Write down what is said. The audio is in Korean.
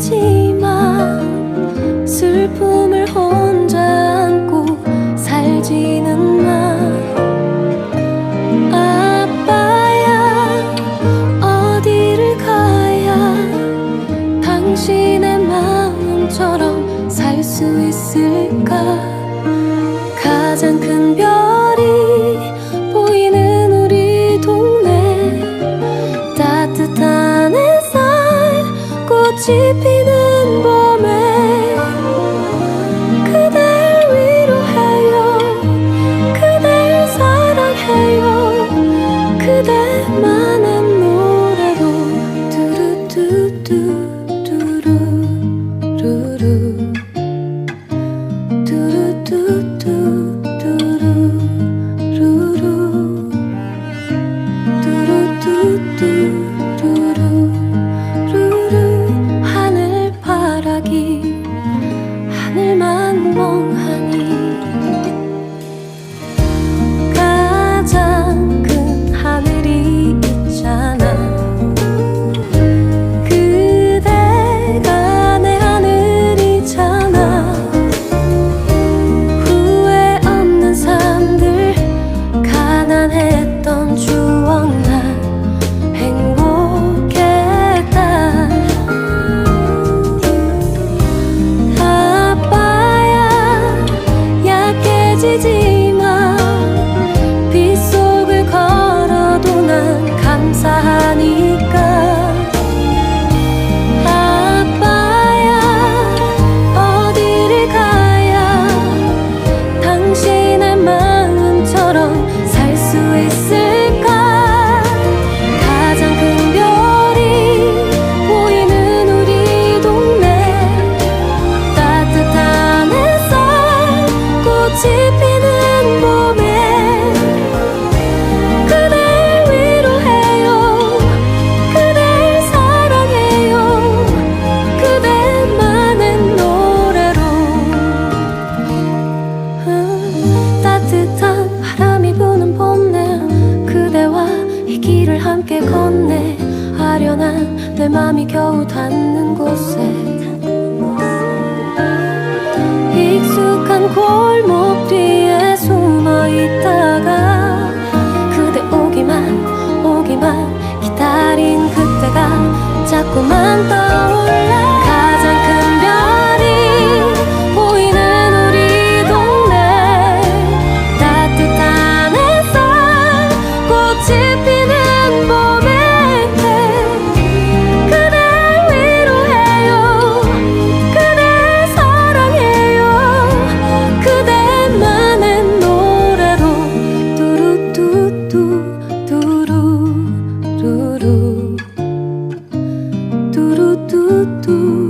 지만 슬픔을 혼자 안고 살지는 마. 아빠야 어디를 가야 당신의 마음처럼 살 수 있을까? 가장 큰 几笔奇迹。 함께 건네 아련한 내 맘이 겨우 닿는 곳에. 익숙한 골목 뒤에 숨어 있다. tudo.